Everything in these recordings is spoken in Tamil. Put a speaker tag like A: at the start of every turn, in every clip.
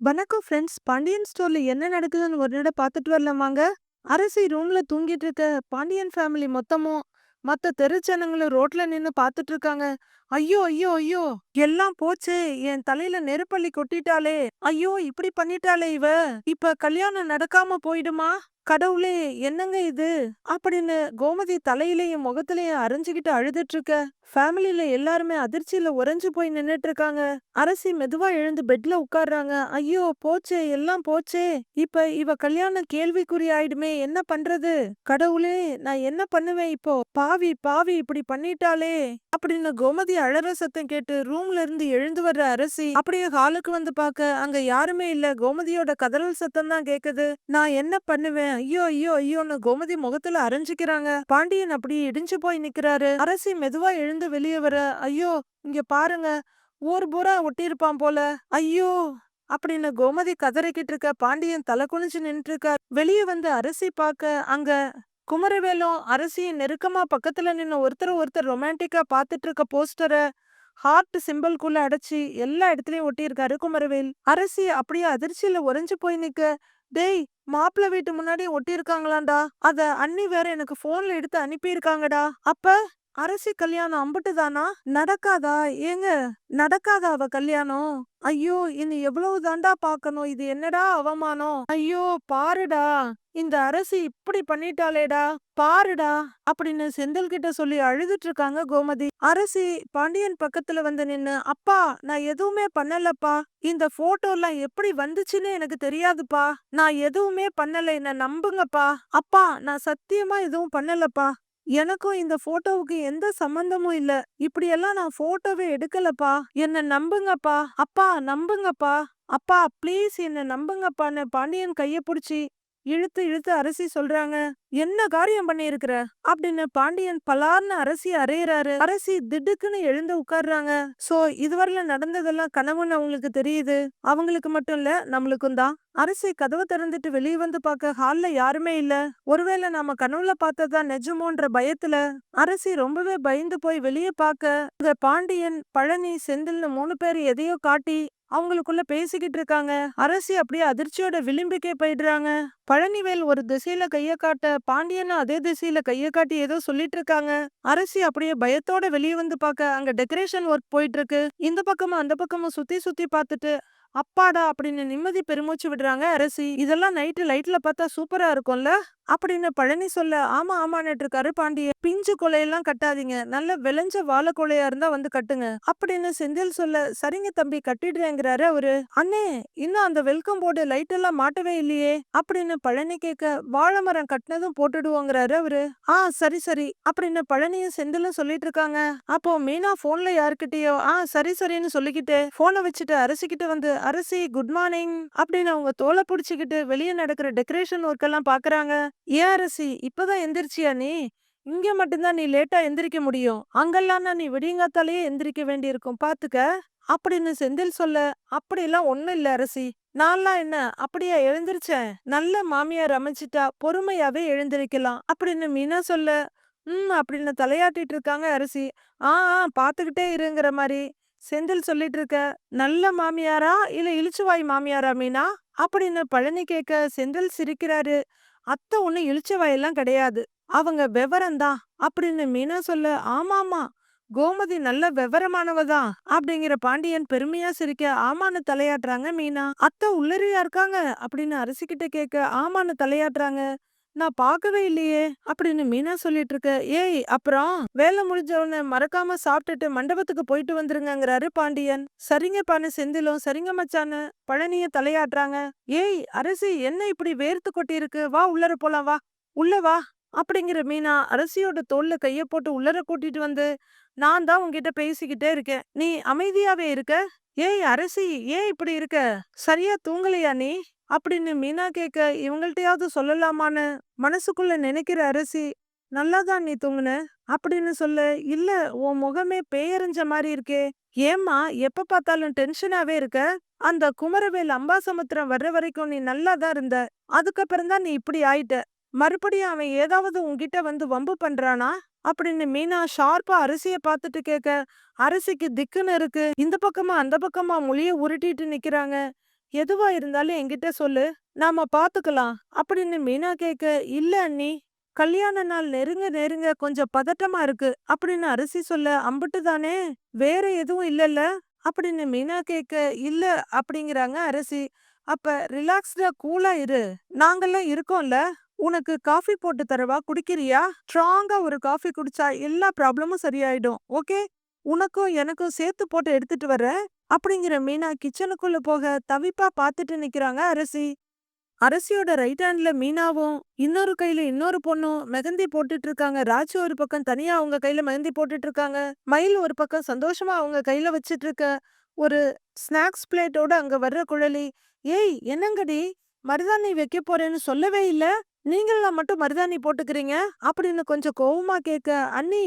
A: வணக்கம் ஃப்ரெண்ட்ஸ் பாண்டியன் ஸ்டோர்ல என்ன நடக்குதுன்னு ஒரு நட பார்த்துட்டு வரலாம் வாங்க அரசி ரூம்ல தூங்கிட்டு இருக்க பாண்டியன் ஃபேமிலி மொத்தமும் மத்த தெருச்சனங்களும் ரோட்ல நின்னு பார்த்துட்டு இருக்காங்க. ஐயோ ஐயோ ஐயோ எல்லாம் போச்சே. என் தலையில நெருப்பள்ளி கொட்டிட்டாளே. ஐயோ இப்படி பண்ணிட்டாளே இவ. இப்ப கல்யாணம் நடக்காம போயிடுமா? கடவுளே என்னங்க இது? அப்படின்னு கோமதி தலையிலையும் முகத்திலையும் அரைஞ்சுகிட்டு அழுதுட்டு இருக்க ஃபேமிலியில எல்லாருமே அதிர்ச்சியில உறைஞ்சு போய் நின்னுட்டு இருக்காங்க அரசி மெதுவா எழுந்து பெட்ல உட்கார்றாங்க. ஐயோ போச்சே எல்லாம் போச்சே. இப்ப இவ கல்யாணம் கேள்விக்குறி ஆயிடுமே என்ன பண்றது? கடவுளே நான் என்ன பண்ணுவேன் இப்போ? பாவி பாவி இப்படி பண்ணிட்டாளே. அப்படின்னு கோமதி அழற சத்தம் கேட்டு ரூம்ல இருந்து எழுந்து வர்ற அரசி அப்படியே ஹாலுக்கு வந்து பார்க்க அங்க யாருமே இல்ல. கோமதியோட கதறல் சத்தம் தான் கேக்குது. நான் என்ன பண்ணுவேன்? ஐயோ ஐயோ ஐயோன்னு கோமதி முகத்துல அரைஞ்சுக்கிறாங்க. பாண்டியன் அப்படியே இடிஞ்சு போய் நிக்கிறாரு. அரசி மெதுவா எழுந்து வெளியே வர ஐயோ இங்க பாருங்க ஊர் பூரா ஒட்டியிருப்பான் போல. ஐயோ அப்படின்னு கோமதி கதறிக்கிட்டு இருக்க பாண்டியன் தலை குனிஞ்சு நின்று இருக்கார் வெளியே வந்து அரசி பார்க்க அங்க குமரவேலும் அரசியும் நெருக்கமா பக்கத்துல நின்னு ஒருத்தர் ஒருத்தர் ரொமான்டிக்கா பாத்துட்டு இருக்க போஸ்டரை ஹார்ட் சிம்பிள்குள்ள அடைச்சி எல்லா இடத்துலயும் ஒட்டியிருக்காரு குமரவேல். அரசி அப்படியே அதிர்ச்சியில உறைஞ்சு போய் நிக்க டேய் மாப்பிள்ளை வீட்டு முன்னாடி ஒட்டியிருக்காங்களாண்டா? அத அண்ணி வேற எனக்கு போன்ல எடுத்து அனுப்பியிருக்காங்கடா. அப்ப? அரசி கல்யாணம் அம்பட்டுதானா? நடக்காதா? ஏங்க நடக்காதா அவ கல்யாணம்? ஐயோ இனி எவ்வளவு தாண்டா பாக்கணும் இது என்னடா அவமானம்? ஐயோ பாருடா இந்த அரசி இப்படி பண்ணிட்டாளேடா பாருடா அப்படின்னு செந்தில் கிட்ட சொல்லி அழுதுட்டு இருக்காங்க கோமதி. அரசி பாண்டியன் பக்கத்துல வந்து நின்னு அப்பா நான் எதுவுமே பண்ணலப்பா. இந்த போட்டோலாம் எப்படி வந்துச்சுன்னு எனக்கு தெரியாதுப்பா. நான் எதுவுமே பண்ணல என்ன நம்புங்கப்பா. அப்பா நான் சத்தியமா எதுவும் பண்ணலப்பா. எனக்கும் இந்த போட்டோவுக்கு எந்த சம்பந்தமும் இல்ல. இப்படியெல்லாம் நான் போட்டோவே எடுக்கலப்பா. என்ன நம்புங்கப்பா. அப்பா நம்புங்கப்பா. அப்பா ப்ளீஸ் என்ன நம்புங்கப்பான்னு பாண்டியன் கைய பிடிச்சி இழுத்து இழுத்து அரசி சொல்றாங்க. என்ன காரியம் பண்ணியிருக்கிற? அப்படின்னு பாண்டியன் பலார்னு அரசி அறையிறாரு. அரசி திடுக்குன்னு எழுந்து உட்கார்றாங்க. சோ இதுவரையில நடந்ததெல்லாம் கனவுன்னு அவங்களுக்கு தெரியுது. அவங்களுக்கு மட்டும் இல்ல நம்மளுக்கும் தான். அரசி கதவை திறந்துட்டு வெளியே வந்து பார்க்க ஹால்ல யாருமே இல்ல. ஒருவேளை நாம கனவுல பார்த்ததா நிஜமோன்ற பயத்துல அரசி ரொம்பவே பயந்து போய் வெளியே பார்க்க அங்க பாண்டியன் பழனி செந்தில்னு மூணு பேர் எதையோ காட்டி அவங்களுக்குள்ள பேசிக்கிட்டு இருக்காங்க. அரசி அப்படியே அதிர்ச்சியோட விளிம்புக்கே போயிடுறாங்க. பழனிவேல் ஒரு திசையில கைய காட்ட பாண்டியனும் அதே திசையில கைய காட்டி ஏதோ சொல்லிட்டு இருக்காங்க அரசி அப்படியே பயத்தோட வெளியே வந்து பார்க்க அங்க டெக்கரேஷன் ஒர்க் போயிட்டு இருக்கு இந்த பக்கமும் அந்த பக்கமும் சுத்தி சுத்தி பார்த்துட்டு அப்பாடா அப்படின்னு நிம்மதி பெருமூச்சு விடுறாங்க அரசி. இதெல்லாம் நைட்டு லைட்ல பார்த்தா சூப்பரா இருக்கும்ல? அப்படின்னு பழனி சொல்ல ஆமா ஆமான்னுட்டு இருக்காரு பாண்டியன். பிஞ்சு கொலையெல்லாம் கட்டாதீங்க. நல்ல விளைஞ்ச வாழை கொலையா இருந்தா வந்து கட்டுங்க. அப்படின்னு செந்தில் சொல்ல சரிங்க தம்பி கட்டிடுறேங்கிறாரு அவரு. அண்ணே இன்னும் அந்த வெல்கம் போர்டு லைட் எல்லாம் மாட்டவே இல்லையே அப்படின்னு பழனி கேட்க வாழை மரம் கட்டினதும் போட்டுடுவோங்கிறாரு அவரு. ஆ சரி சரி அப்படின்னு பழனியும் செந்திலும் சொல்லிட்டு இருக்காங்க அப்போ மீனா போன்ல யாருக்கிட்டயோ ஆ சரி சரின்னு சொல்லிக்கிட்டு போனை வச்சுட்டு அரசிக்கிட்ட வந்து அரசி குட் மார்னிங் அப்படின்னு அவங்க தோலை புடிச்சுக்கிட்டு வெளியே நடக்கிற டெக்கரேஷன் ஒர்க் எல்லாம் பாக்குறாங்க. ஏன் அரசி இப்பதான் எந்திரிச்சியா நீ? இங்க மட்டும்தான் நீ லேட்டா எந்திரிக்க முடியும். அங்கெல்லாம் நான் நீ விடியங்காத்தாலேயே எந்திரிக்க வேண்டியிருக்கும். பாத்துக்க. அப்படின்னு செந்தில் சொல்ல அப்படியெல்லாம் ஒண்ணும் இல்ல அரசி. நான்லாம் என்ன அப்படியா எழுந்திருச்சேன். நல்ல மாமியார் அமைச்சிட்டா பொறுமையாவே எழுந்திருக்கலாம். அப்படின்னு மீனா சொல்ல ம் அப்படின்னு தலையாட்டிட்டு இருக்காங்க அரசி. ஆ ஆ பாத்துக்கிட்டே இருங்கிற மாதிரி செந்தில் சொல்லிட்டு இருக்க நல்ல மாமியாரா இல்ல இழிச்சுவாய் மாமியாரா மீனா? அப்படின்னு பழனி கேட்க செந்தில் சிரிக்கிறாரு அத்தை ஒண்ணு இழிச்சவாயெல்லாம் கிடையாது. அவங்க விவரம்தான் அப்படின்னு மீனா சொல்ல ஆமாமா கோமதி நல்ல விவரமானவதான் அப்படிங்கிற பாண்டியன் பெருமையா சிரிக்க ஆமான்னு தலையாட்டுறாங்க மீனா அத்தை உள்ளறியா இருக்காங்க அப்படின்னு அரசிக்கிட்ட கேட்க ஆமான்னு தலையாட்டுறாங்க நான் பார்க்கவே இல்லையே அப்படின்னு மீனா சொல்லிட்டு இருக்க ஏய் அப்புறம் வேலை முடிஞ்சவன மறக்காம சாப்பிட்டுட்டு மண்டபத்துக்கு போயிட்டு வந்துருங்கிறாரு பாண்டியன். சரிங்க பானு செந்திலும் சரிங்க மச்சானு பழனிய தலையாட்டுறாங்க. ஏய் அரசி என்ன இப்படி வேர்த்து கொட்டி இருக்கு வா உள்ளர போலாம் வா உள்ள வா அப்படிங்கிற மீனா அரசியோட தோல்ல கைய போட்டு உள்ளர கூட்டிட்டு வந்து நான் தான் உன்கிட்ட பேசிக்கிட்டே இருக்கேன். நீ அமைதியாவே இருக்க. ஏய் அரசி ஏன் இப்படி இருக்க? சரியா தூங்கலையா நீ? அப்படின்னு மீனா கேட்க இவங்கள்ட்டயாவது சொல்லலாமான்னு மனசுக்குள்ள நினைக்கிற அரசி நல்லாதான் நீ தூங்குன? அப்படின்னு சொல்ல இல்ல உன் முகமே பேயறிஞ்ச மாதிரி இருக்கே. ஏம்மா எப்ப பார்த்தாலும் டென்ஷனாவே இருக்க? அந்த குமரவேல் அம்பாசமுத்திரம் வர்ற வரைக்கும் நீ நல்லா தான் இருந்த. அதுக்கப்புறம் தான் நீ இப்படி ஆயிட்ட. மறுபடியும் அவன் ஏதாவது உங்ககிட்ட வந்து வம்பு பண்றானா? அப்படின்னு மீனா ஷார்ப்பா அரிசிய பார்த்துட்டு கேட்க அரிசிக்கு திக்குன்னு இருக்கு. இந்த பக்கமா அந்த பக்கமா மொழிய உருட்டிட்டு நிக்கிறாங்க. எதுவா இருந்தாலும் என்கிட்ட சொல்லு. நாம பாத்துக்கலாம். அப்படின்னு மீனா கேக்க இல்ல அண்ணி. கல்யாண நாள் நெருங்க நெருங்க கொஞ்சம் பதட்டமா இருக்கு. அப்படின்னு அரிசி சொல்ல அம்புட்டு தானே. வேற எதுவும் இல்லல்ல. அப்படின்னு மீனா கேக்க இல்ல அப்படிங்கிறாங்க அரிசி. அப்ப ரிலாக்ஸ்டா கூலா இரு. நாங்கெல்லாம் இருக்கோம்ல. உனக்கு காஃபி போட்டு தரவா? குடிக்கிறியா? ஸ்ட்ராங்கா ஒரு காஃபி குடிச்சா எல்லா ப்ராப்ளமும் சரியாயிடும். ஓகே? உனக்கும் எனக்கும் சேர்த்து போட்டு எடுத்துட்டு வர அப்படிங்கிற மீனா கிச்சனுக்குள்ள போக தவிப்பா பாத்துட்டு நிக்கிறாங்க அரசி. அரசியோட ரைட் ஹேண்ட்ல மீனாவும் இன்னொரு கையில இன்னொரு பொண்ணும் மெகந்தி போட்டுட்டு இருக்காங்க. ராஜு ஒரு பக்கம் தனியா அவங்க கையில மெகந்தி போட்டுட்டு இருக்காங்க. மயில் ஒரு பக்கம் சந்தோஷமா அவங்க கையில வச்சிட்டு இருக்க ஒரு ஸ்நாக்ஸ் பிளேட்டோட அங்க வர்ற குழலி ஏய் என்னங்கடி? மருதாணி வைக்க போறேன்னு சொல்லவே இல்ல? நீங்களா மட்டும் மருதாணி போட்டுக்கிறீங்க? அப்படின்னு கொஞ்சம் கோவமா கேட்க அண்ணி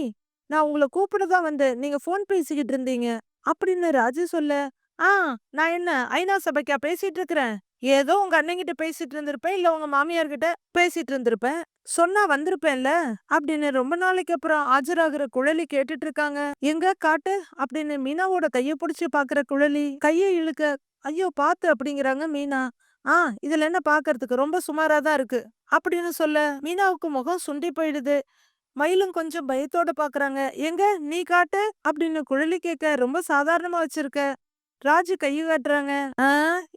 A: நான் உங்களை கூப்பிட தான் வந்தேன் நீங்க ஃபோன் பேசிக்கிட்டு இருந்தீங்க. அப்படின்னு ராஜு சொல்ல ஆ நான் என்ன ஐநா சபைக்கா பேசிட்டு இருக்கிறேன்? ஏதோ உங்க அண்ணங்கிட்ட பேசிட்டு இருந்திருப்பேன் இல்ல உங்க மாமியார் கிட்ட பேசிட்டு இருந்திருப்பேன். சொன்னா வந்திருப்பேன்ல? அப்படின்னு ரொம்ப நாளைக்கு அப்புறம் ஆஜராகிற குழலி கேட்டுட்டு இருக்காங்க. எங்க காட்டு? அப்படின்னு மீனாவோட கைய புடிச்சு பாக்குற குழலி கைய இழுக்க ஐயோ பாத்து அப்படிங்கிறாங்க மீனா. ஆ இதுல என்ன பாக்குறதுக்கு ரொம்ப சுமாரா தான் இருக்கு. அப்படின்னு சொல்ல மீனாவுக்கு முகம் சுண்டி போயிடுது. மயிலும் கொஞ்சம் பயத்தோட பாக்குறாங்க எங்க நீ காட்டு? அப்படின்னு குழலி கேட்க ரொம்ப சாதாரணமா வச்சிருக்க. ராஜு கையை காட்டுறாங்க. ஆ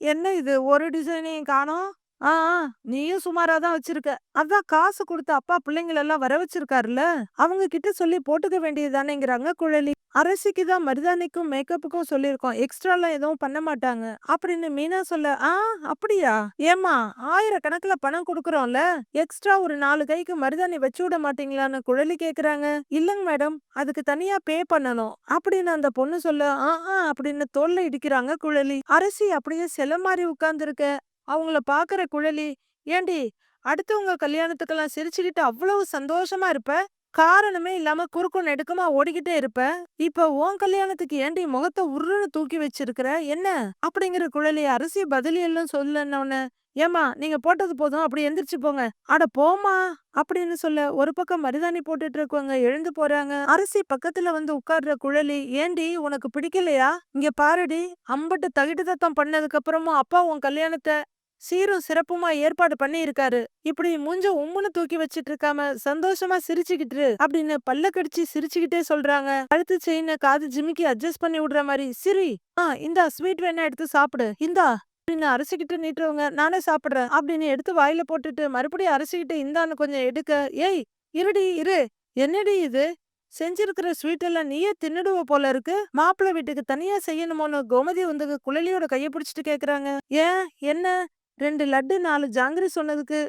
A: என்ன இது? ஒரு டிசைனையும் காணோம்? ஆ ஆ, நீயும் சுமாரா தான் வச்சிருக்க. அதான் காசு கொடுத்து அப்பா பிள்ளைங்களெல்லாம் வர வச்சிருக்காருல்ல? அவங்க கிட்ட சொல்லி போட்டுக்க வேண்டியதுதானேங்கிறாங்க குழலி. அரசிக்கு தான் மருதாணிக்கும் மேக்கப்புக்கும் சொல்லியிருக்கோம். எக்ஸ்ட்ராலாம் எதுவும் பண்ண மாட்டாங்க. அப்படின்னு மீனா சொல்ல ஆ அப்படியா? ஏமா ஆயிரக்கணக்கில் பணம் கொடுக்குறோம்ல? எக்ஸ்ட்ரா ஒரு நாலு கைக்கு மருதாணி வச்சு விட மாட்டீங்களான்னு குழலி கேக்குறாங்க. இல்லைங்க மேடம் அதுக்கு தனியா பே பண்ணணும். அப்படின்னு அந்த பொண்ணு சொல்ல ஆ ஆ அப்படின்னு தோல்ல இடிக்கிறாங்க குழலி. அரசி அப்படியே செல மாதிரி உட்கார்ந்துருக்க. அவங்கள பாக்குற குழலி ஏண்டி அடுத்தவங்க கல்யாணத்துக்கெல்லாம் சிரிச்சுக்கிட்டு அவ்வளவு சந்தோஷமா இருப்ப? காரணமே இல்லாம குறுக்கும் நெடுக்குமா ஓடிக்கிட்டே இருப்ப இப்ப உன் கல்யாணத்துக்கு ஏண்டி முகத்தை உருன்னு தூக்கி வச்சிருக்கிற? என்ன? அப்படிங்கிற குழலி அரிசி பதிலியெல்லாம் எல்லாம் சொல்லணும்னு. ஏமா நீங்க போட்டது போதும் அப்படி எந்திரிச்சு போங்க. அட போமா அப்படின்னு சொல்ல ஒரு பக்கம் மருதாணி போட்டுட்டு இருக்கவங்க எழுந்து போறாங்க. அரிசி பக்கத்துல வந்து உட்கார்ற குழலி ஏண்டி உனக்கு பிடிக்கலையா? இங்க பாருடி அம்பட்டு தகிட்டு தத்தம் பண்ணதுக்கு அப்புறமும் அப்பா உன் கல்யாணத்தை சீரும் சிறப்புமா ஏற்பாடு பண்ணி இருக்காரு இப்படி மூஞ்ச உம்முன்னு தூக்கி வச்சிட்டு இருக்காம சந்தோஷமா சிரிச்சுக்கிட்டு அப்படின்னு பல்ல கடிச்சு சிரிச்சுக்கிட்டே சொல்றாங்க. அடுத்து செயின காது ஜிமிக்கி அட்ஜஸ்ட் பண்ணி விடுற மாதிரி சிரி ஆ இந்தா ஸ்வீட் வேணா எடுத்து சாப்பிடு இந்தா அப்படின்னு அரைச்சிக்கிட்டு நீட்டுறவங்க நானே சாப்பிடுறேன் அப்படின்னு எடுத்து வாயில போட்டுட்டு மறுபடியும் அரைச்சிக்கிட்டு இந்தான்னு கொஞ்சம் எடுக்க ஏய் இருடி இரு என்னடி இது? செஞ்சிருக்கிற ஸ்வீட் எல்லாம் நீயே தின்னுடுவ போல இருக்கு. மாப்பிள்ளை வீட்டுக்கு தனியா செய்யணுமோன்னு கோமதி வந்து குழலியோட கைய பிடிச்சிட்டு கேக்குறாங்க. ஏன் என்ன? ரெண்டு லட்டு நாலு ஜாங்கிரி சொன்னதுக்கு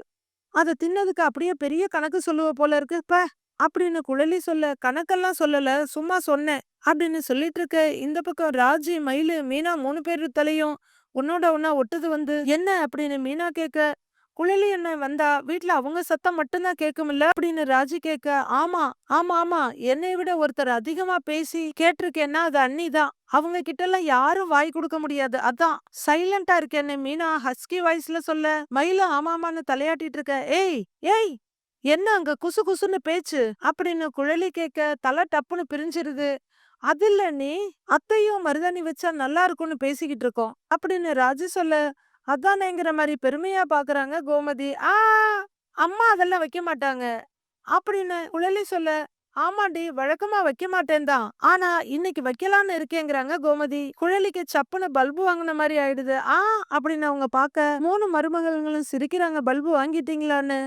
A: அதை தின்னதுக்கு அப்படியே பெரிய கணக்கு சொல்லுவ போல இருக்கு. ப அப்படின்னு குழலி சொல்ல கணக்கெல்லாம் சொல்லல சும்மா சொன்னேன் அப்படின்னு சொல்லிட்டு இருக்க இந்த பக்கம் ராஜி மயிலு மீனா மூணு பேர் தலையும் உன்னோட ஒன்னா ஒட்டுது வந்து என்ன? அப்படின்னு மீனா கேட்க குழலி என்ன வந்தா வீட்ல அவங்க சத்தம் மட்டும்தான் கேட்கும்ல அப்படின்னு ராஜி கேக்க ஆமா ஆமா ஆமா. என்னை விட ஒருத்தர் அதிகமா பேசி கேட்டிருக்கேன்னா அது அண்ணிதான் அவங்க கிட்ட எல்லாம் யாரும் வாய் கொடுக்க முடியாது. அதான். சைலண்டா இருக்கேன்னு மீனா ஹஸ்கி வாய்ஸ்ல சொல்ல மயிலும் ஆமாமான்னு தலையாட்டிட்டு இருக்க. ஏய் ஏய் என்ன அங்க குசு குசுன்னு பேச்சு? அப்படின்னு குழலி கேட்க தலை டப்புன்னு பிரிஞ்சிருது. அது இல்ல நீ அத்தையும் மருதாணி வச்சா நல்லா இருக்கும்னு பேசிக்கிட்டு இருக்கோம். அப்படின்னு ராஜு சொல்ல அதானேங்கிற மாதிரி பெருமையா பாக்குறாங்க கோமதி. ஆ அம்மா அதெல்லாம் வைக்க மாட்டாங்க. அப்படின்னு குழலி சொல்ல ஆமாண்டி வழக்கமா வைக்க மாட்டேன் தான். ஆனா இன்னைக்கு வைக்கலான்னு இருக்கேங்கிறாங்க கோமதி. குழலிக்கு சப்புன்னு பல்பு வாங்கின மாதிரி ஆயிடுது. ஆ அப்படின்னு அவங்க பாக்க மூணு மருமகளும் சிரிக்கிறாங்க. பல்பு வாங்கிட்டீங்களான்னு?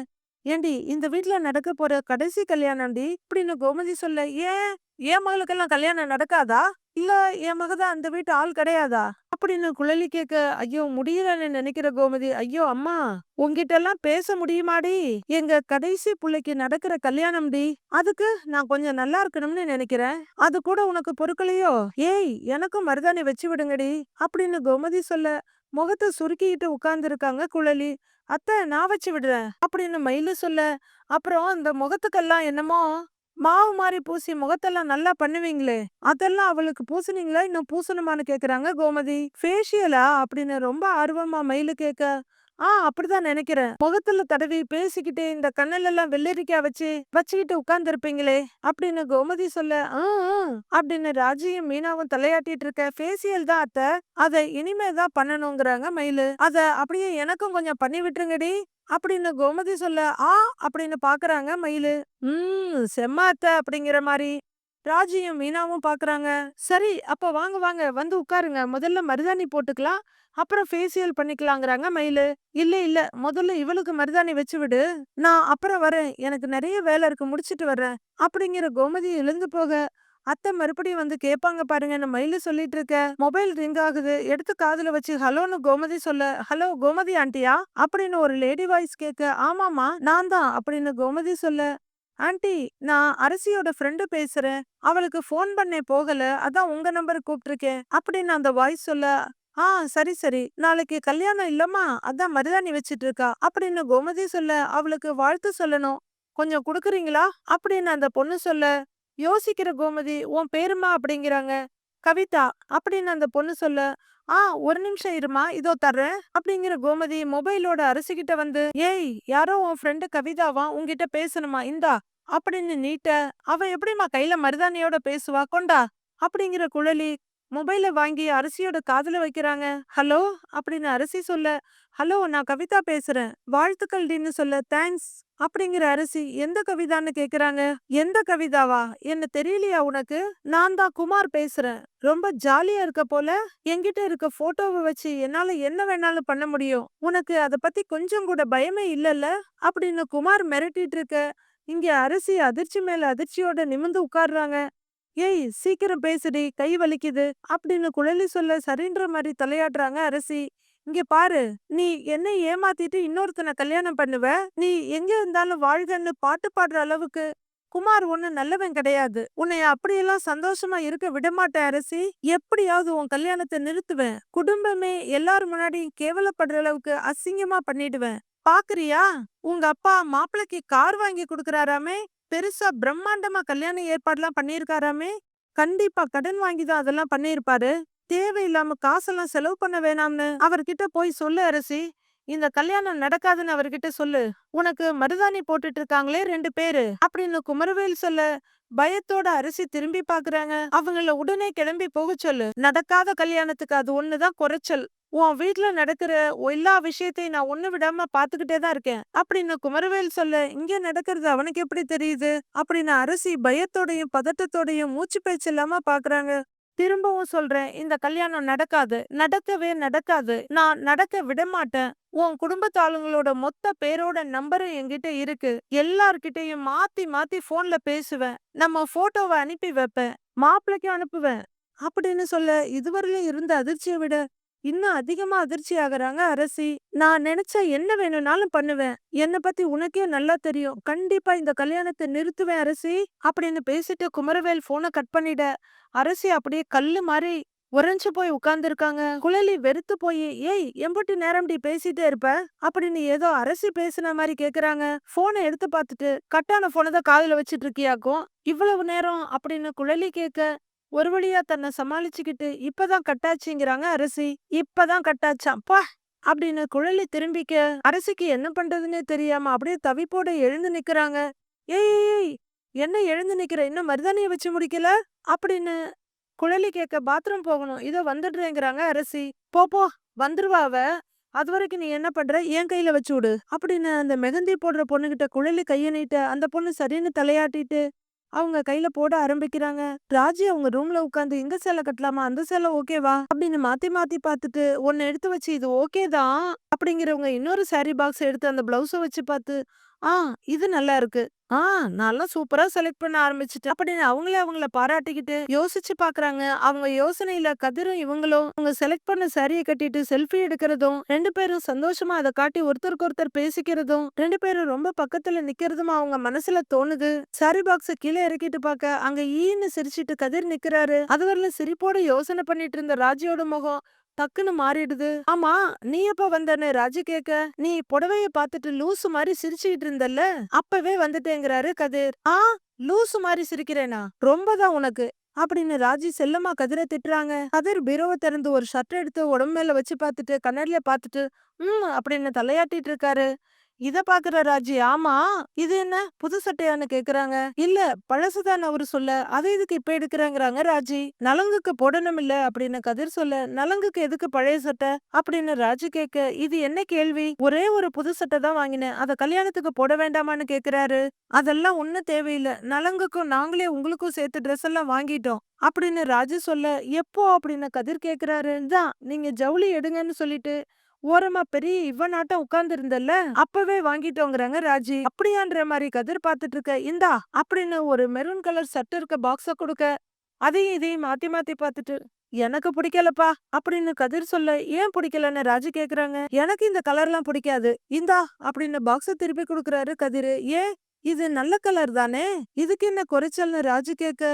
A: ஏண்டி இந்த வீட்ல நடக்க போற கடைசி கல்யாணம்டி. இப்படின்னு கோமதி சொல்ல ஏன் ஏன் மகளுக்கெல்லாம் கல்யாணம் நடக்காதா? இல்ல என் மகதான் அந்த வீட்டு ஆள் கிடையாதா? அப்படின்னு குழலி கேட்க ஐயோ முடியலன்னு நினைக்கிற கோமதி ஐயோ அம்மா உங்ககிட்ட எல்லாம் பேச முடியுமாடி? எங்க கடைசி பிள்ளைக்கு நடக்கிற கல்யாணம்டி அதுக்கு நான் கொஞ்சம் நல்லா இருக்கணும்னு நினைக்கிறேன். அது கூட உனக்கு பொறுக்கலையோ? ஏய் எனக்கும் மருதாணி வச்சு விடுங்கடி அப்படின்னு கோமதி சொல்ல முகத்தை சுருக்கிட்டு உட்கார்ந்து இருக்காங்க குழலி. அத்தை நான் வச்சு விடுறேன் அப்படின்னு மயிலு சொல்ல அப்புறம் அந்த முகத்துக்கெல்லாம் என்னமோ மாவு மாதிரி பூசி முகத்தெல்லாம் நல்லா பண்ணுவீங்களே? அதெல்லாம் அவளுக்கு பூசுனீங்களா? இன்னும் பூசணுமான்னு கேக்குறாங்க கோமதி. ஃபேஷியலா அப்படின்னு ரொம்ப ஆர்வமா மயிலு கேட்க ஆ அப்படிதான் நினைக்கிறேன். முகத்துல தடவி பேசிக்கிட்டு இந்த கண்ணுல எல்லாம் வெள்ளரிக்காய் வச்சு வச்சுக்கிட்டு உட்கார்ந்து இருப்பீங்களே அப்படின்னு கோமதி சொல்ல "ஆ, அப்படின்னு ராஜியும் மீனாவும் தலையாட்டிட்டு இருக்க ஃபேசியல் தான் அத்தை. அதை இனிமே தான் பண்ணணுங்கிறாங்க மயிலு. அத அப்படியே எனக்கும் கொஞ்சம் பண்ணி விட்டுருங்கடி அப்படின்னு கோமதி சொல்ல ஆ அப்படின்னு பாக்குறாங்க மயிலு. உம் செம்மாத்த அப்படிங்கிற மாதிரி. ராஜியும் மீனாவும் பாக்குறாங்க. சரி அப்ப வாங்க வாங்க வந்து உட்காருங்க. முதல்ல மருதாணி போட்டுக்கலாம். அப்புறம் ஃபேசியல் பண்ணிக்கலாங்கிறாங்க மயிலு. இல்ல இல்ல முதல்ல இவளுக்கு மருதாணி வச்சு விடு. நான் அப்புறம் வரேன். எனக்கு நிறைய வேலை இருக்கு. முடிச்சிட்டு வர்றேன். அப்படிங்கிற கோமதி எழுந்து போக அத்தை மறுபடியும் வந்து கேட்பாங்க பாருங்கன்னு மயிலு சொல்லிட்டு இருக்க. மொபைல் ரிங் ஆகுது. எடுத்து காதுல வச்சு ஹலோன்னு கோமதி சொல்ல ஹலோ கோமதி ஆண்டியா? அப்படின்னு ஒரு லேடி வாய்ஸ் கேட்க ஆமாமா நான் தான். அப்படின்னு கோமதி சொல்ல ஆண்டி நான் அரசியோட ஃப்ரெண்டு பேசுறேன். அவளுக்கு ஃபோன் பண்ணே போகல. அதான் உங்க நம்பர் கூப்பிட்டுருக்கேன் அப்படின்னு அந்த வாய்ஸ் சொல்ல ஆ சரி சரி. நாளைக்கு கல்யாணம் இல்லம்மா. அதான் மருதாணி வச்சிட்டு இருக்கா அப்படின்னு கோமதி சொல்ல அவளுக்கு வாழ்த்து சொல்லணும். கொஞ்சம் குடுக்குறீங்களா? அப்படின்னு அந்த பொண்ணு சொல்ல யோசிக்கிற கோமதி உன் பேருமா? அப்படிங்கிறாங்க. கவிதா அப்படின்னு அந்த பொண்ணு சொல்ல ஆ ஒரு நிமிஷம் இருமா? இதோ தர்றேன். அப்படிங்கிற கோமதி மொபைலோட அரசிக்கிட்ட வந்து ஏய் யாரோ உன் ஃப்ரெண்டு கவிதாவா? உன்கிட்ட பேசணுமா? இந்தா. அப்படின்னு நீட்ட அவ எப்படிம்மா கையில மருதானியோட பேசுவா? கொண்டா. அப்படிங்கிற குழலி மொபைல வாங்கி அரசியோட காதுல வைக்கிறாங்க. ஹலோ? அப்படின்னு அரிசி சொல்ல ஹலோ நான் கவிதா பேசுறேன். வாழ்த்துக்கள் டின்னு சொல்ல தேங்க்ஸ். அப்படிங்கிற அரிசி எந்த கவிதான்னு கேக்குறாங்க? எந்த கவிதாவா? என்ன தெரியலையா உனக்கு? நான் தான் குமார் பேசுறேன். ரொம்ப ஜாலியா இருக்க போல என்கிட்ட இருக்க போட்டோவை வச்சு என்னால என்ன வேணாலும் பண்ண முடியும்? உனக்கு அத பத்தி கொஞ்சம் கூட பயமே இல்லல்ல? அப்படின்னு குமார் மிரட்டிட்டு இருக்க இங்க அரிசி அதிர்ச்சி மேல அதிர்ச்சியோட நிமிர்ந்து உட்கார்றாங்க. ஏய் சீக்கிரம் பேசுடி கை வலிக்குது அப்படின்னு குழலி சொல்ல சரின்ற மாதிரி தலையாடுறாங்க அரசி. இங்க பாரு நீ என்ன ஏமாத்திட்டு இன்னொருத்தனை கல்யாணம் பண்ணுவ? நீ எங்க இருந்தாலும் வாழ்கன்னு பாட்டு பாடுற அளவுக்கு குமார் ஒண்ணு நல்லவன் கிடையாது. உன்னை அப்படியெல்லாம் சந்தோஷமா இருக்க விடமாட்டேன் அரசி. எப்படியாவது உன் கல்யாணத்தை நிறுத்துவேன். குடும்பமே எல்லாரும் முன்னாடியும் கேவலப்படுற அளவுக்கு அசிங்கமா பண்ணிடுவேன். பாக்குறியா? உங்க அப்பா மாப்பிளைக்கு கார் வாங்கி கொடுக்கறாராமே? பெருசா பிரம்மாண்டமா கல்யாண ஏற்பாடுலாம் பண்ணியிருக்காராமே? கண்டிப்பா கடன் வாங்கி தான் அதெல்லாம் பண்ணியிருப்பாரு. தேவையில்லாம காசெல்லாம் செலவு பண்ண வேணாம்னு அவர்கிட்ட போய் சொல்லு அரசி. இந்த கல்யாணம் நடக்காதுன்னு அவர்கிட்ட சொல்லு. உனக்கு மருதாணி போட்டுட்டு இருக்காங்களே ரெண்டு பேரு அப்படின்னு குமரவேல் சொல்ல பயத்தோட அரிசி திரும்பி பாக்குறாங்க. அவங்கள உடனே கிளம்பி போக சொல்லு. நடக்காத கல்யாணத்துக்கு அது ஒண்ணுதான் குறைச்சல். உன் வீட்ல நடக்கிற எல்லா விஷயத்தையும் நான் ஒண்ணு விடாம பாத்துக்கிட்டே தான் இருக்கேன். அப்படின்னு குமரவேல் சொல்ல இங்க நடக்கிறது அவனுக்கு எப்படி தெரியுது? அப்படின்னு அரசி பயத்தோடையும் பதட்டத்தோடையும் மூச்சு பேச்சு இல்லாம பாக்குறாங்க. திரும்பவும் சொல்றேன் இந்த கல்யாணம் நடக்காது நடக்கவே நடக்காது. நான் நடக்க விட மாட்டேன். உன் குடும்பத்தாளுங்களோட மொத்த பேரோட நம்பரும் என்கிட்ட இருக்கு. எல்லார்கிட்டயும் மாத்தி மாத்தி போன்ல பேசுவேன். நம்ம போட்டோவை அனுப்பி வைப்பேன். மாப்பிள்ளைக்கும் அனுப்புவேன். அப்படின்னு சொல்ல இதுவரையிலும் இருந்த அதிர்ச்சியை விட இன்னும் அதிகமா அதிர்ச்சி ஆகுறாங்க அரசி. நான் நினைச்சா என்ன வேணும்னாலும் பண்ணுவேன். என்ன பத்தி உனக்கே நல்லா தெரியும். கண்டிப்பா இந்த கல்யாணத்தை நிறுத்துவேன் அரசி. அப்படின்னு பேசிட்டு குமரவேல் போனை கட் பண்ணிட. அரசி அப்படியே கல்லு மாதிரி உறைஞ்சு போய் உட்கார்ந்துருக்காங்க. குழலி வெறுத்து போய் ஏய் எம்பட்டு நேரம்டி பேசிட்டே இருப்ப? அப்படின்னு ஏதோ அரசி பேசுன மாதிரி கேக்குறாங்க. போனை எடுத்து பார்த்துட்டு கட்டான போனை தான் காதுல வச்சிட்டு இருக்கியாக்கும். இவ்வளவு நேரம் அப்படின்னு குழலி கேட்க ஒரு வழியா தன்னை சமாளிச்சுக்கிட்டு இப்பதான் கட்டாச்சுங்கிறாங்க அரசி இப்பதான் கட்டாச்சாம் பா! அப்படின்னு குழலி திரும்பிக்க அரசிக்கு என்ன பண்றதுன்னே தெரியாம அப்படியே தவிப்போட எழுந்து நிக்கிறாங்க. ஏய் ஏய், என்ன எழுந்து நிக்கிற? இன்னும் மருதாணிய வச்சு முடிக்கல? அப்படின்னு குழலி கேட்க பாத்ரூம் போகணும். இதோ வந்துடுறேங்கிறாங்க அரசி. போ போ அது வரைக்கும் நீ என்ன பண்ற? என் கையில வச்சு விடு. அப்படின்னு அந்த மெகந்தி போடுற பொண்ணுகிட்ட குழலி கைய நீட்ட அந்த பொண்ணு சரின்னு தலையாட்டிட்டு அவங்க கையில போட ஆரம்பிக்கிறாங்க. ராஜி அவங்க ரூம்ல உட்காந்து இந்த சேலை கட்டலாமா? அந்த சேலை ஓகேவா அப்படின்னு மாத்தி மாத்தி பார்த்துட்டு ஒன்னு எடுத்து வச்சு இது ஓகே தான். அப்படிங்கிறவங்க இன்னொரு சாரி பாக்ஸ் எடுத்து அந்த பிளவுஸை வச்சு பார்த்து ஆ இது நல்லா இருக்கு. ஆ நல்லா சூப்பரா செலக்ட் பண்ண ஆரம்பிச்சுட்டு அப்படின்னு அவங்களே அவங்கள பாராட்டிக்கிட்டு யோசிச்சு பாக்குறாங்க. அவங்க யோசனையில கதிரும் இவங்களும். அவங்க செலக்ட் பண்ண சாரியை கட்டிட்டு செல்ஃபி எடுக்கிறதும் ரெண்டு பேரும் சந்தோஷமா அதை காட்டி ஒருத்தருக்கு ஒருத்தர் பேசிக்கிறதும் ரெண்டு பேரும் ரொம்ப பக்கத்துல நிக்கிறதும் அவங்க மனசுல தோணுது. சாரி பாக்ஸ கீழே இறக்கிட்டு பார்க்க அங்க ஈன்னு சிரிச்சிட்டு கதிர் நிக்கிறாரு. அதுவரையில சிரிப்போட யோசனை பண்ணிட்டு இருந்த ராஜியோட முகம் டக்குன்னு மாறிடுது. ஆமா நீ எப்ப வந்தன்னு ராஜு கேக்க நீ புடவைய பார்த்துட்டு லூசு மாதிரி சிரிச்சுக்கிட்டு இருந்தல்ல அப்பவே வந்துட்டேங்கிறாரு கதிர். ஆ லூசு மாதிரி சிரிக்கிறேனா? ரொம்பதான் உனக்கு. அப்படின்னு ராஜி செல்லமா கதிரை திட்டுறாங்க. கதிர் பீரோவை திறந்து ஒரு ஷர்ட் எடுத்து உடம்பு மேல வச்சு பார்த்துட்டு கண்ணாடியில பார்த்துட்டு ம் அப்படின்னு தலையாட்டிட்டு இருக்காரு. இத பாக்குற ராஜி ஆமா இது என்ன? புது சட்டையான்னு கேக்குறாங்க. இல்ல பழசுதான் அவரு சொல்ல. அதை இதுக்கு இப்ப எடுக்கிறாங்கிறாங்க ராஜி? நலங்குக்கு போடணும் இல்ல? அப்படின்னு கதிர் சொல்ல நலங்குக்கு எதுக்கு பழைய சட்டை? அப்படின்னு ராஜி கேக்க இது என்ன கேள்வி? ஒரே ஒரு புது சட்டை தான் வாங்கினேன். அத கல்யாணத்துக்கு போட வேண்டாமான்னு கேக்குறாரு. அதெல்லாம் ஒண்ணும் தேவையில்ல. நலங்குக்கும் நாங்களே உங்களுக்கும் சேர்த்து ட்ரெஸ் எல்லாம் வாங்கிட்டோம். அப்படின்னு ராஜு சொல்ல எப்போ? அப்படின்னு கதிர் கேக்குறாரு. தான் நீங்க ஜவுளி எடுங்கன்னு சொல்லிட்டு ஓரமா பெரிய இவனாட்டம் உட்கார்ந்து இருந்தல்ல அப்பவே வாங்கிட்டோங்கிறாங்க ராஜி. அப்படியான்ற மாதிரி கதிர் பாத்துட்டு இருக்க இந்தா அப்படின்னு ஒரு மெரூன் கலர் சட்டை இருக்க பாக்ஸ கொடுக்க. அதையும் இதையும் மாத்தி மாத்தி பாத்துட்டு எனக்கு பிடிக்கலப்பா அப்படின்னு கதிர் சொல்ல ஏன் பிடிக்கலன்னு ராஜு கேக்குறாங்க. எனக்கு இந்த கலர்லாம் பிடிக்காது. இந்தா அப்படின்னு பாக்ஸ திருப்பி கொடுக்குறாரு கதிர். ஏன்? இது நல்ல கலர் தானே? இதுக்கு என்ன குறைச்சல்னு ராஜு கேட்க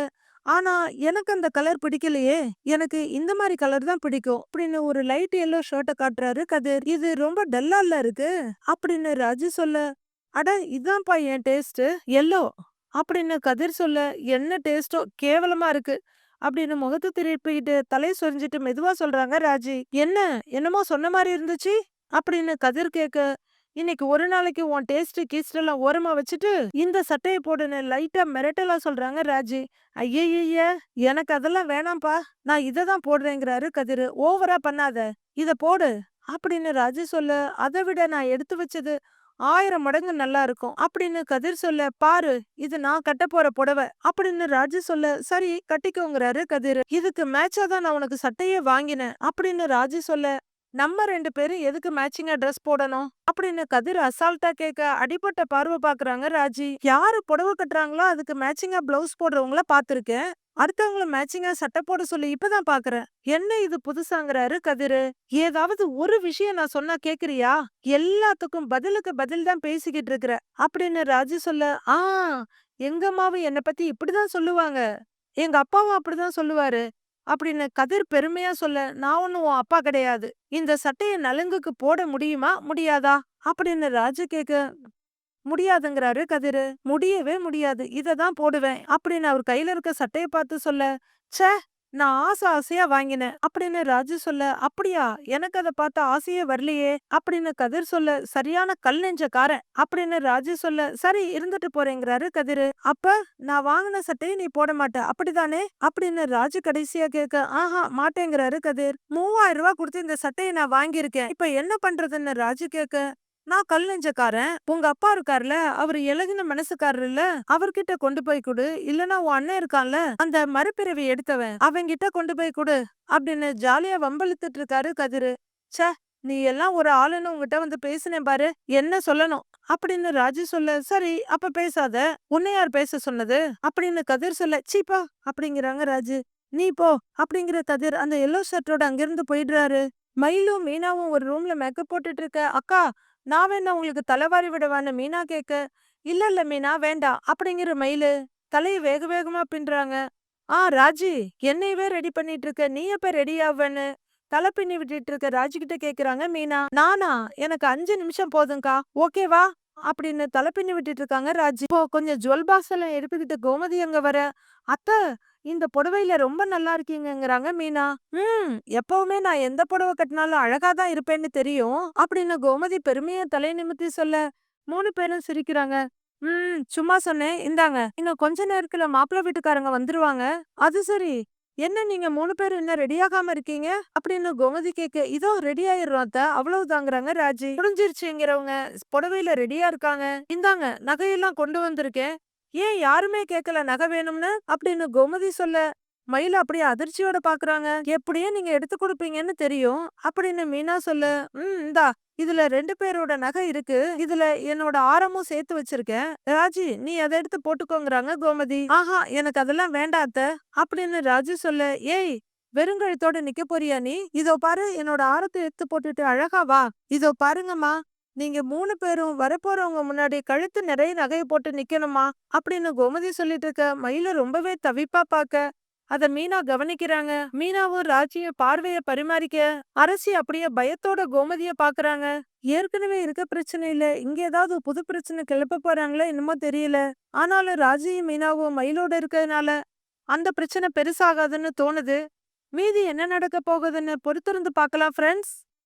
A: ஆனா எனக்கு அந்த கலர் பிடிக்கலையே. எனக்கு இந்த மாதிரி கலர் தான் பிடிக்கும். அப்படின்னு ஒரு லைட் எல்லோ ஷர்ட்டை காட்டுறாரு கதிர். இது ரொம்ப டல்லால இருக்கு. அப்படின்னு ராஜு சொல்ல அட இதான்ப்பா என் டேஸ்ட் எல்லோ. அப்படின்னு கதிர் சொல்ல என்ன டேஸ்டோ கேவலமா இருக்கு. அப்படின்னு முகத்தை திருப்பிக்கிட்டு தலையை சொரிஞ்சிட்டு மெதுவா சொல்றாங்க ராஜி. என்ன? என்னமோ சொன்ன மாதிரி இருந்துச்சு? அப்படின்னு கதிர் கேட்க இன்னைக்கு ஒரு நாளைக்கு உன் டேஸ்ட் கீஸ்ட் எல்லாம் ஓரமா வச்சுட்டு இந்த சட்டையை போடுன்னு லைட்டா மிரட்டலா சொல்றாங்க ராஜி. ஐயய்ய எனக்கு அதெல்லாம் வேணாம்ப்பா. நான் இதை தான் போடுறேங்கிறாரு கதிர். ஓவரா பண்ணாத. இத போடு. அப்படின்னு ராஜி சொல்ல அதை விட நான் எடுத்து வச்சது ஆயிரம் மடங்கு நல்லா இருக்கும். அப்படின்னு கதிர் சொல்ல பாரு இது நான் கட்ட போற புடவை. அப்படின்னு ராஜு சொல்ல சரி கட்டிக்கோங்கிறாரு கதிர். இதுக்கு மேட்சா தான் நான் உனக்கு சட்டையே வாங்கினேன். அப்படின்னு ராஜு சொல்ல நம்ம ரெண்டு பேரும் எதுக்கு மேட்சிங்கா ட்ரெஸ் போடணும்? அப்படின்னு கதிர் அசால்ட்டா கேட்க அடிப்பட்ட பார்வை பாக்குறாங்க ராஜி. யாரு புடவை கட்டுறாங்களோ அதுக்கு மேட்சிங்கா பிளவுஸ் போடுறவங்கள பாத்திருக்கேன் அடுத்தவங்கள மேட்சிங்கா சட்டை போட சொல்லி இப்பதான் பாக்குறேன். என்ன இது புதுசாங்கிறாரு கதிரு? ஏதாவது ஒரு விஷயம் நான் சொன்னா கேக்குறியா? எல்லாத்துக்கும் பதிலுக்கு பதில் தான் பேசிக்கிட்டு இருக்கிற. அப்படின்னு ராஜி சொல்ல ஆ எங்க அம்மாவும் என்ன பத்தி இப்படிதான் சொல்லுவாங்க. எங்க அப்பாவும் அப்படிதான் சொல்லுவாரு. அப்படின்னு கதிர் பெருமையா சொல்ல நான் ஒன்னும் உன் அப்பா கிடையாது. இந்த சட்டைய நலுங்குக்கு போட முடியுமா? முடியாதா? அப்படின்னு ராஜு கேக்க முடியாதுங்கிறாரு கதிரு. முடியவே முடியாது. இததான் போடுவேன். அப்படின்னு அவர் கையில இருக்க சட்டையை பார்த்து சொல்ல ச்சே! நான் ஆசை ஆசையா வாங்கினேன். அப்படின்னு ராஜு சொல்ல அப்படியா? எனக்கு அதை பார்த்த ஆசையே வரலையே. அப்படின்னு கதிர் சொல்ல சரியான கல் நெஞ்சக்காரன். அப்படின்னு ராஜு சொல்ல சரி இருந்துட்டு போறேங்கிறாரு கதிர். அப்ப நான் வாங்கின சட்டையை நீ போட மாட்ட. அப்படிதானே அப்படின்னு ராஜு கடைசியா கேட்க ஆஹா மாட்டேங்கிறாரு கதிர். மூவாயிரம் ரூபாய் கொடுத்து இந்த சட்டையை நான் வாங்கியிருக்கேன். இப்ப என்ன பண்றதுன்னு? ராஜு கேட்க நான் கல் நெஞ்சக்காரன். உங்க அப்பா இருக்காருல அவரு எழுதின மனசுக்காரர் இல்ல அவர்கிட்ட கொண்டு போய் கொடு. இல்லனா உன் அண்ணன் இருக்கான்ல அந்த மறுபிறவி எடுத்தவன் அவங்கிட்ட கொண்டு போய் கொடு அப்படின்னு ஜாலியா வம்பழுத்துட்டு இருக்காரு கதிரு. ச்சே நீ எல்லாம் ஒரு ஆளுன்னு உங்ககிட்ட வந்து பேசினேன் பாரு என்ன சொல்லணும்? அப்படின்னு ராஜு சொல்ல சரி அப்ப பேசாத உன்னை யார் பேச சொன்னது? அப்படின்னு கதிர் சொல்ல சீப்பா அப்படிங்கிறாங்க ராஜு. நீ போ அப்படிங்கிற கதிர் அந்த எல்லோ ஷர்ட்டோட அங்கிருந்து போயிடுறாரு. மயிலும் மீனாவும் ஒரு ரூம்ல மேக்கப் போட்டுட்டு இருக்க அக்கா நான் வேணா உங்களுக்கு தலைவாரி விடவான்னு மீனா கேட்க இல்ல இல்ல மீனா வேண்டாம் அப்படிங்கிற மயிலு தலையை வேக வேகமா பின்றாங்க ஆ ராஜி என்னையவே ரெடி பண்ணிட்டு இருக்க நீ எப்ப ரெடி ஆவன்னு? தலை பின்னி விட்டுட்டு இருக்க ராஜி கிட்ட கேக்குறாங்க மீனா. நானா? எனக்கு அஞ்சு நிமிஷம் போதும்க்கா. ஓகேவா அப்படின்னு தலை பின்னி விட்டுட்டு இருக்காங்க ராஜி. இப்போ கொஞ்சம் ஜுவல் பாக்ஸ் எல்லாம் எடுத்துக்கிட்டு கோமதி அங்க வர அத்த இந்த புடவையில ரொம்ப நல்லா இருக்கீங்கங்கிறாங்க மீனா. ம் எப்பவுமே நான் எந்த புடவை கட்டினாலும் அழகா தான் இருப்பேன்னு தெரியும். அப்படின்னு கோமதி பெருமையை தலை நிமித்தி சொல்ல மூணு பேரும் சிரிக்கிறாங்க. ம் சும்மா சொன்னேன். இந்தாங்க. இன்னும் கொஞ்ச நேரத்துல மாப்பிள்ளை வீட்டுக்காரங்க வந்துருவாங்க. அது சரி. என்ன நீங்க மூணு பேரும் இன்னும் ரெடி ஆகாம இருக்கீங்க? அப்படின்னு கோமதி கேக்க இதோ ரெடி ஆயிடுறோம் அத்த. அவ்வளவுதாங்கிறாங்க ராஜி. முடிஞ்சிருச்சுங்கிறவங்க புடவையில ரெடியா இருக்காங்க. இந்தாங்க நகையெல்லாம் கொண்டு வந்திருக்கேன். ஏன் யாருமே கேட்கல நகை வேணும்னு? அப்படின்னு கோமதி சொல்ல மயில அப்படியே அதிர்ச்சியோட பாக்குறாங்க. எப்படியும் நீங்க எடுத்து கொடுப்பீங்கன்னு தெரியும் அப்படின்னு மீனா சொல்ல ம் இந்தா இதுல ரெண்டு பேரோட நகை இருக்கு. இதுல என்னோட ஆரமும் சேர்த்து வச்சிருக்கேன். ராஜி நீ அதை எடுத்து போட்டுக்கோங்கறாங்க கோமதி. ஆஹா எனக்கு அதெல்லாம் வேண்டாத்த அப்படின்னு ராஜு சொல்ல ஏய் வெறுங்கழுத்தோட நிக்க போறியா நீ? இதோ பாரு என்னோட ஆரத்தை எடுத்து போட்டுட்டு அழகா வா. இதோ பாருங்கம்மா நீங்க மூணு பேரும் வரப்போறவங்க முன்னாடி கழுத்து நிறைய நகையை போட்டு நிக்கணுமா? அப்படின்னு கோமதி சொல்லிட்டு இருக்க மயில ரொம்பவே தவிப்பா பாக்க. அத மீனா கவனிக்கிறாங்க. மீனாவும் ராஜியும் பார்வைய பரிமாறிக்க அரசி அப்படியே பயத்தோட கோமதிய பாக்குறாங்க. ஏற்கனவே இருக்க பிரச்சனை இங்க ஏதாவது புது பிரச்சனை கிளப்ப போறாங்களோ என்னமோ தெரியல. ஆனாலும் ராஜியும் மீனாவும் மயிலோட இருக்கிறதுனால அந்த பிரச்சனை பெருசாகாதுன்னு தோணுது. மீதி என்ன நடக்க போகுதுன்னு பொறுத்திருந்து பார்க்கலாம் ஃப்ரெண்ட்ஸ்